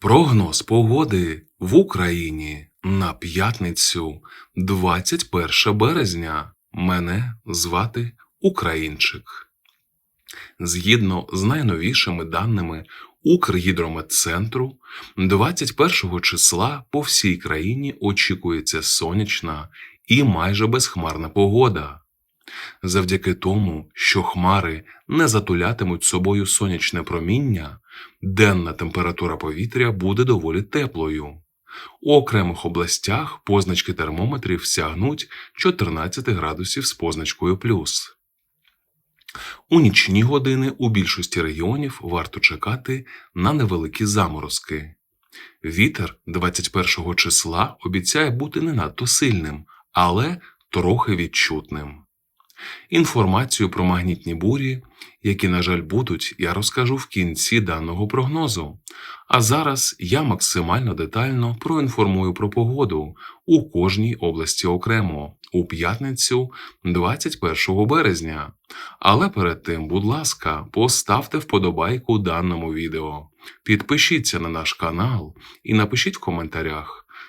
Прогноз погоди в Україні на п'ятницю, 21 березня. Мене звати Українчик. Згідно з найновішими даними Укргідрометцентру, 21 числа по всій країні очікується сонячна і майже безхмарна погода. Завдяки тому, що хмари не затулятимуть собою сонячне проміння, денна температура повітря буде доволі теплою. У окремих областях позначки термометрів сягнуть 14 градусів з позначкою плюс. У нічні години у більшості регіонів варто чекати на невеликі заморозки. Вітер 21 числа обіцяє бути не надто сильним, але трохи відчутним. Інформацію про магнітні бурі, які, на жаль, будуть, я розкажу в кінці даного прогнозу. А зараз я максимально детально проінформую про погоду у кожній області окремо у п'ятницю 21 березня. Але перед тим, будь ласка, поставте вподобайку даному відео, підпишіться на наш канал і напишіть в коментарях,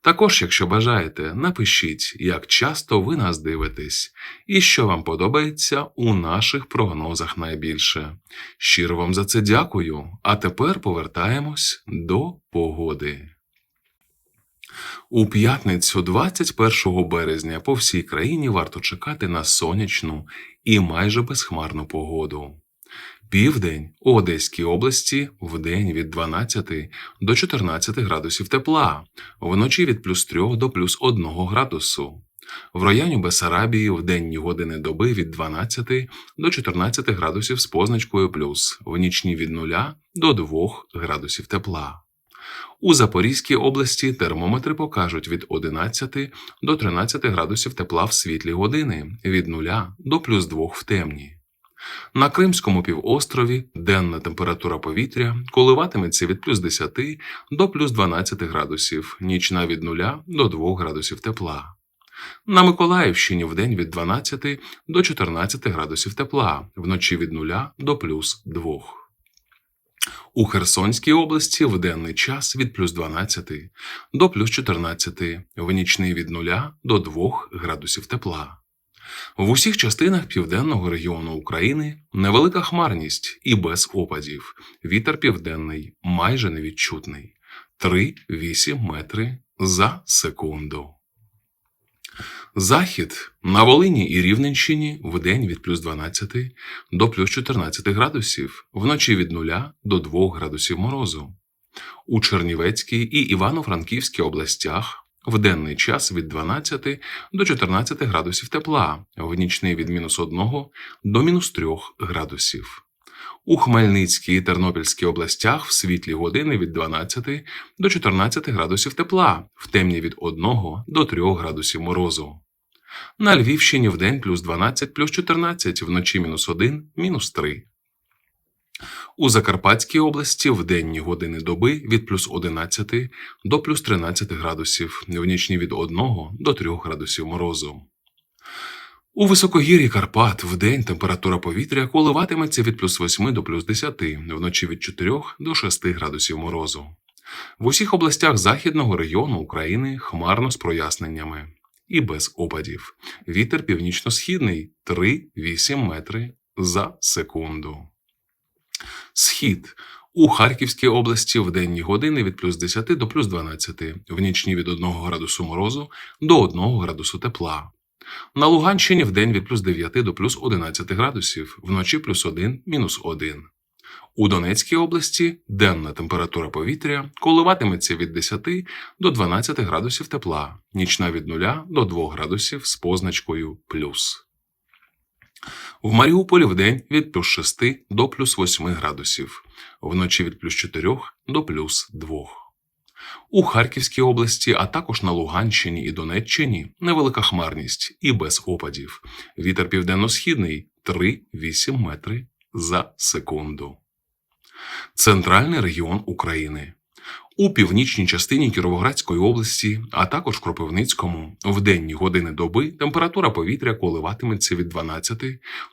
Також, якщо бажаєте, напишіть, як часто ви нас дивитесь і що вам подобається у наших прогнозах найбільше. Щиро вам за це дякую. А тепер повертаємось до погоди. У п'ятницю 21 березня по всій країні варто чекати на сонячну і майже безхмарну погоду. Південь у Одеській області вдень від 12 до 14 градусів тепла, вночі від плюс 3 до плюс 1 градусу. В районі Бесарабії в денні години доби від 12 до 14 градусів з позначкою плюс, в нічні від 0 до 2 градусів тепла. У Запорізькій області термометри покажуть від 11 до 13 градусів тепла в світлі години, від 0 до плюс 2 в темні. На Кримському півострові денна температура повітря коливатиметься від плюс 10 до плюс 12 градусів, нічна від 0 до 2 градусів тепла. На Миколаївщині вдень від 12 до 14 градусів тепла, вночі від 0 до плюс 2. У Херсонській області в денний час від плюс 12 до плюс 14, в нічний від 0 до 2 градусів тепла. В усіх частинах південного регіону України невелика хмарність і без опадів. Вітер південний майже невідчутний 3-8 метри за секунду. Захід на Волині і Рівненщині вдень від плюс 12 до плюс 14 градусів, вночі від 0 до 2 градусів морозу. У Чернівецькій і Івано-Франківській областях в денний час від 12 до 14 градусів тепла, в нічний від мінус 1 до мінус 3 градусів. У Хмельницькій і Тернопільській областях в світлі години від 12 до 14 градусів тепла, в темні від 1 до 3 градусів морозу. На Львівщині вдень плюс 12 плюс 14, вночі мінус 1, мінус 3. У Закарпатській області в денні години доби від плюс 11 до плюс 13 градусів, в нічні від 1 до 3 градусів морозу. У високогір'ї Карпат в день температура повітря коливатиметься від плюс 8 до плюс 10, вночі від 4 до 6 градусів морозу. В усіх областях західного регіону України хмарно з проясненнями і без опадів. Вітер північно-східний 3-8 метри за секунду. Схід у Харківській області в денні години від плюс 10 до плюс 12, в нічні від 1 градусу морозу до 1 градусу тепла. На Луганщині в день від плюс 9 до плюс 11 градусів, вночі плюс 1, мінус 1. У Донецькій області денна температура повітря коливатиметься від 10 до 12 градусів тепла, нічна від 0 до 2 градусів з позначкою плюс. В Маріуполі вдень від плюс 6 до плюс 8 градусів, вночі від плюс 4 до плюс 2. У Харківській області, а також на Луганщині і Донеччині невелика хмарність і без опадів. Вітер південно-східний 3-8 метри за секунду. Центральний регіон України. У північній частині Кіровоградської області, а також Кропивницькому, в денні години доби температура повітря коливатиметься від 12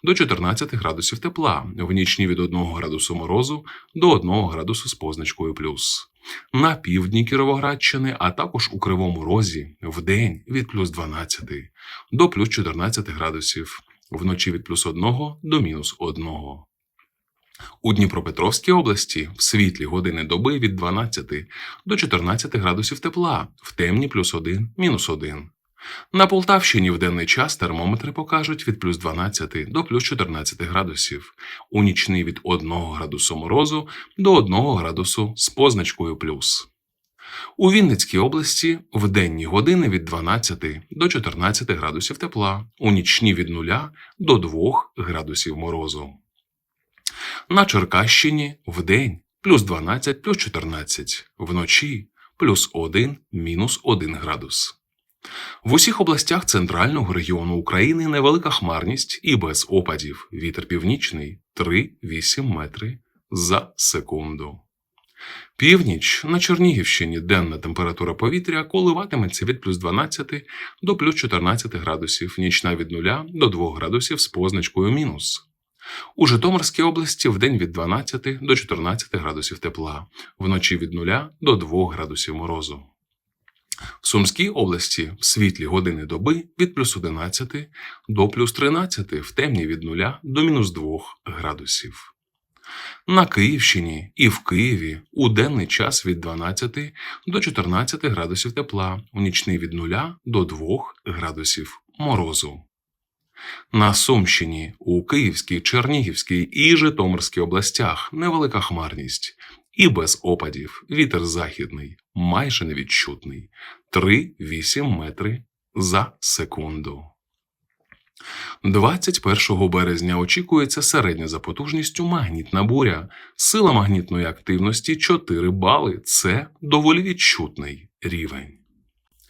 до 14 градусів тепла, в нічні від 1 градусу морозу до 1 градусу з позначкою плюс. На півдні Кіровоградщини, а також у Кривому Розі, в день від плюс 12 до плюс 14 градусів, вночі від плюс 1 до мінус 1. У Дніпропетровській області в світлі години доби від 12 до 14 градусів тепла, в темні плюс 1, мінус 1. На Полтавщині в денний час термометри покажуть від плюс 12 до плюс 14 градусів, у нічний від 1 градусу морозу до 1 градусу з позначкою плюс. У Вінницькій області в денні години від 12 до 14 градусів тепла, у нічні від 0 до 2 градусів морозу. На Черкащині вдень плюс 12 плюс 14, вночі плюс 1 мінус 1 градус. В усіх областях центрального регіону України невелика хмарність і без опадів. Вітер північний 3-8 метри за секунду. Північ на Чернігівщині денна температура повітря коливатиметься від плюс 12 до плюс 14 градусів, нічна від 0 до 2 градусів з позначкою мінус. У Житомирській області вдень від 12 до 14 градусів тепла, вночі від 0 до 2 градусів морозу. В Сумській області в світлі години доби від плюс 11 до плюс 13, в темні від 0 до мінус 2 градусів. На Київщині і в Києві у денний час від 12 до 14 градусів тепла, у нічний від 0 до 2 градусів морозу. На Сумщині, у Київській, Чернігівській і Житомирській областях невелика хмарність і без опадів вітер західний, майже невідчутний 3-8 метри за секунду. 21 березня очікується середня за потужністю магнітна буря. Сила магнітної активності 4 бали. Це доволі відчутний рівень.